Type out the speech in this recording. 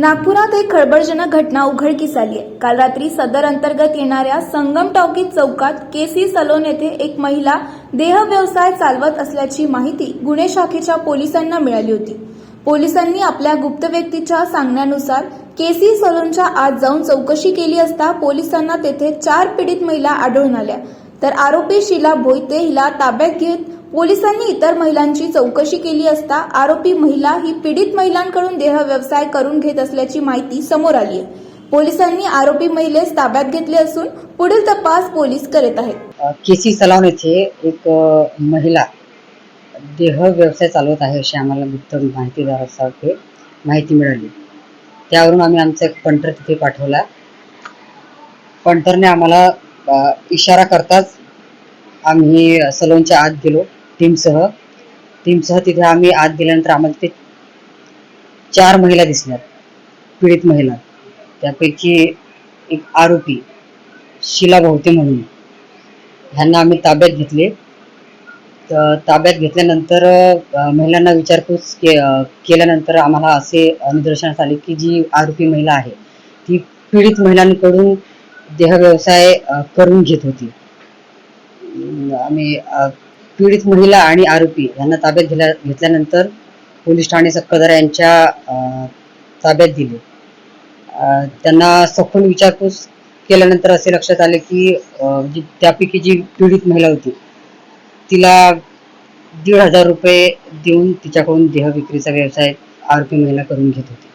नागपुरात एक खळबळजनक घटना उघडकीस आली आहे काल रात्री सदर अंतर्गत येणाऱ्या संगम टॉकी चौकात केसी सलोन येथे एक महिला देह व्यवसाय चालवत असल्याची माहिती गुन्हे शाखेच्या पोलिसांना मिळाली होती. पोलिसांनी आपल्या गुप्त व्यक्तीच्या सांगण्यानुसार केसी सलोनच्या आत जाऊन चौकशी केली असता पोलिसांना तेथे चार पीडित महिला आढळून आल्या. तर आरोपी शिला भोईते हिला ताब्यात घेत पोलिसांनी इतर महिलांची चौकशी केली असता आरोपी महिला ही पीडित महिलांकडून देह व्यवसाय करून घेत असल्याची माहिती समोर आली आहे. पोलिसांनी आरोपी महिलेस ताब्यात घेतले असून पुढील तपास पोलीस करत आहेत. केसी सलावून येथे एक महिला देह व्यवसाय चालवत आहे अशी आम्हाला गुप्त माहितीदारासारखे माहिती मिळाली. त्यावरून आम्ही आमचा एक पंटर तिथे पाठवला. पंटरने आम्हाला इशारा करताच आम्ही सलोनच्या आत गेलो. टीमसह. टीमसह तिथे आम्ही आत गेल्यानंतर आम्हाला ते चार महिला दिसल्या. पीडित महिला. त्यापैकी एक आरोपी शिला भोवते म्हणून. ह्यांना आम्ही ताब्यात घेतले. तर ताब्यात घेतल्यानंतर महिलांना विचारपूस के केल्यानंतर आम्हाला असे निदर्शनास आले की जी आरोपी महिला आहे ती पीडित महिलांकडून देह व्यवसाय करून घेत होती. आम्ही पीडित महिला आणि आरोपी यांना ताब्यात घेतल्या घेतल्यानंतर पोलीस ठाणे सक्कदर यांच्या ताब्यात दिले. त्यांना सखोल विचारपूस केल्यानंतर असे लक्षात आले की जी त्यापैकी जी पीडित महिला होती तिला दीड हजार रुपये देऊन तिच्याकडून देह विक्रीचा व्यवसाय आरोपी महिला करून घेत होती.